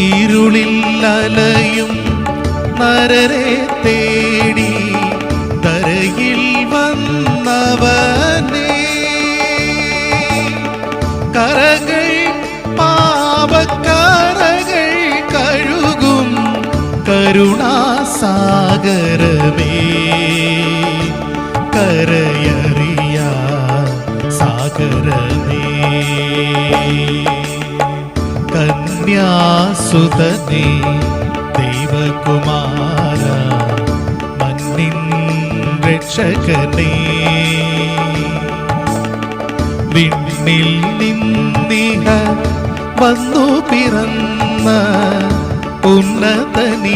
ഇരുളിൽ അലയും നരരെ തേടി തരയിൽ വന്നവനേ. കരകൾ പാപക്കരകൾ കഴുകും കരുണാസാഗരമേ. കരയറിയ സാഗരമേ. കന്യാസുതനേ ദൈവകുമാര മന്നിൻ രക്ഷകനേ. വിണ്ണിൽ നിന്നിഹ വന്നു പിറന്ന ഉന്നതനീശജനേ.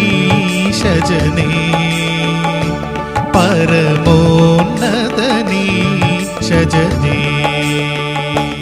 പരമോന്നതനീശജനേ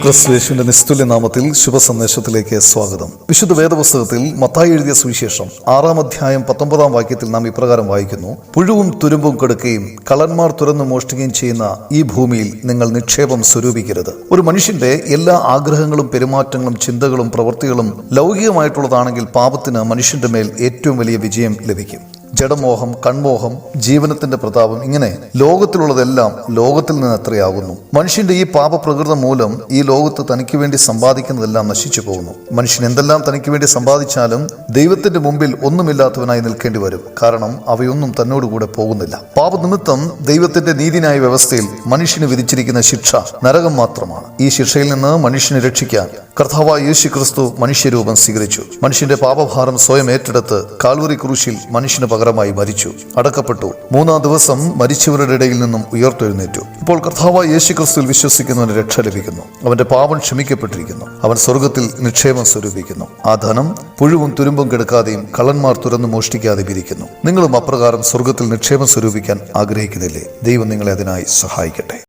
ക്രിസ്തുവേശുവിന്റെ നിസ്തുല്യ നാമത്തിൽ ശുഭസന്ദേശത്തിലേക്ക് സ്വാഗതം. വിശുദ്ധ വേദപുസ്തകത്തിൽ മത്തായി എഴുതിയ സുവിശേഷം ആറാം അധ്യായം പത്തൊമ്പതാം വാക്യത്തിൽ നാം ഇപ്രകാരം വായിക്കുന്നു. പുഴുവും തുരുമ്പും കെടുക്കുകയും കളന്മാർ തുറന്നു മോഷ്ടിക്കുകയും ചെയ്യുന്ന ഈ ഭൂമിയിൽ നിങ്ങൾ നിക്ഷേപം സ്വരൂപിക്കരുത്. ഒരു മനുഷ്യന്റെ എല്ലാ ആഗ്രഹങ്ങളും പെരുമാറ്റങ്ങളും ചിന്തകളും പ്രവൃത്തികളും ലൗകികമായിട്ടുള്ളതാണെങ്കിൽ പാപത്തിന് മനുഷ്യന്റെ മേൽ ഏറ്റവും വലിയ വിജയം ലഭിക്കും. ജഡമോഹം കൺമോഹം ജീവനത്തിന്റെ പ്രതാപം ഇങ്ങനെ ലോകത്തിലുള്ളതെല്ലാം ലോകത്തിൽ നിന്ന് എത്രയാകുന്നു മനുഷ്യന്റെ ഈ പാപപ്രകൃതം മൂലം ഈ ലോകത്ത് തനിക്ക് വേണ്ടി സമ്പാദിക്കുന്നതെല്ലാം നശിച്ചു പോകുന്നു. മനുഷ്യൻ എന്തെല്ലാം തനിക്ക് വേണ്ടി സമ്പാദിച്ചാലും ദൈവത്തിന്റെ മുമ്പിൽ ഒന്നുമില്ലാത്തവനായി നിൽക്കേണ്ടി വരും. കാരണം അവയൊന്നും തന്നോടുകൂടെ പോകുന്നില്ല. പാപനിമിത്തം ദൈവത്തിന്റെ നീതിനായ വ്യവസ്ഥയിൽ മനുഷ്യന് വിധിച്ചിരിക്കുന്ന ശിക്ഷ നരകം മാത്രമാണ്. ഈ ശിക്ഷയിൽ നിന്ന് മനുഷ്യനെ രക്ഷിക്കാൻ കർത്താവായ യേശു ക്രിസ്തു മനുഷ്യരൂപം സ്വീകരിച്ചു. മനുഷ്യന്റെ പാപഭാരം സ്വയം ഏറ്റെടുത്ത് കാൽവറി ക്രൂശിൽ മനുഷ്യന് പകരമായി മരിച്ചു. അടക്കപ്പെട്ടു. മൂന്നാം ദിവസം മരിച്ചവരുടെ ഇടയിൽ നിന്നും ഉയർത്തെഴുന്നേറ്റു. ഇപ്പോൾ കർത്താവായ യേശു ക്രിസ്തുവിൽ വിശ്വസിക്കുന്നവന് രക്ഷ ലഭിക്കുന്നു. അവന്റെ പാപം ക്ഷമിക്കപ്പെട്ടിരിക്കുന്നു. അവൻ സ്വർഗത്തിൽ നിക്ഷേപം സ്വരൂപിക്കുന്നു. ആ ധനം പുഴുവും തുരുമ്പും കെടുക്കാതെയും കള്ളന്മാർ തുറന്നു മോഷ്ടിക്കാതെയും ഇരിക്കുന്നു. നിങ്ങളും അപ്രകാരം സ്വർഗത്തിൽ നിക്ഷേപം സ്വരൂപിക്കാൻ ആഗ്രഹിക്കുന്നില്ലേ? ദൈവം നിങ്ങളെ അതിനായി സഹായിക്കട്ടെ.